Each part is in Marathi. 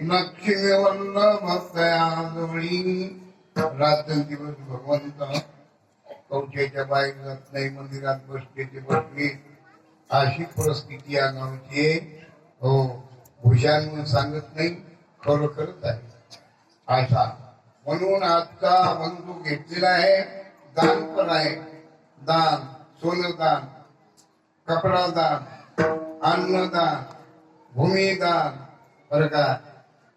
लक्ष्मीवल्ल रात्र दिवस भगवंत. कवठ्याच्या बाहेर जात नाही मंदिरात बसते ते अशी परिस्थिती या गावची हो भूषण म्हणून सांगत नाही खरोखरच आहे. असा म्हणून आजचा बंधू घेतलेला आहे दान पण आहे. दान सोनं दान कपडा दान. अन्नदान भूमिदान बर का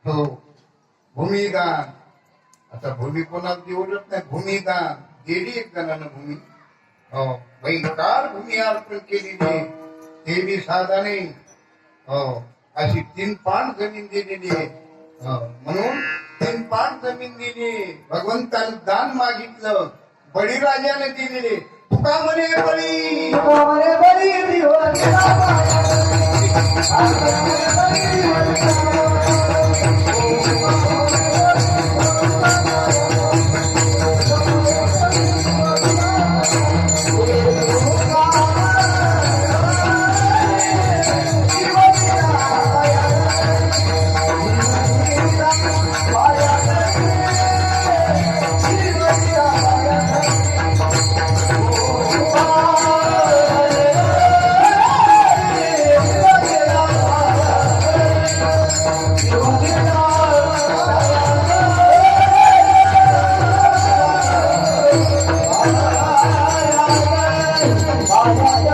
हो भूमिदान आता भूमी कोणाला निवडत नाही भूमिदान दिली एक जणांना भूमी. हो भयंकर भूमी अर्पण केलेली ते बी साधा नाही हो अशी तीन पान जमीन दिलेली आहे. हो, म्हणून तीन पान जमीन दिली भगवंतानं दान मागितलं. बळीराजाने दिलेले तुका म्हणे बळी. बळी बरी दिवस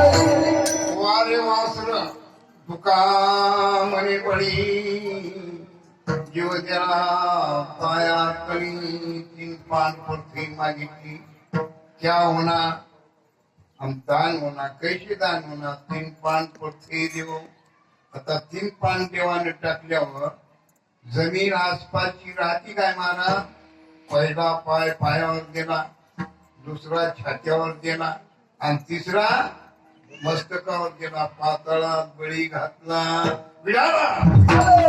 वारे वासर तुका म्हणे बळी जीव त्याला पाया कळी तीन पान पृथ्वी मागितली. क्या होना हम दान होना कैसे दान होना तीन पान पृथ्वी देव. आता तीन पान देवाने टाकल्यावर जमीन आसपासची राहती काय माना? पहिला पाय पायावर दिला दुसरा छात्यावर दिला आणि तिसरा मस्तकावर गेला पातळात बळी घातला. विडाला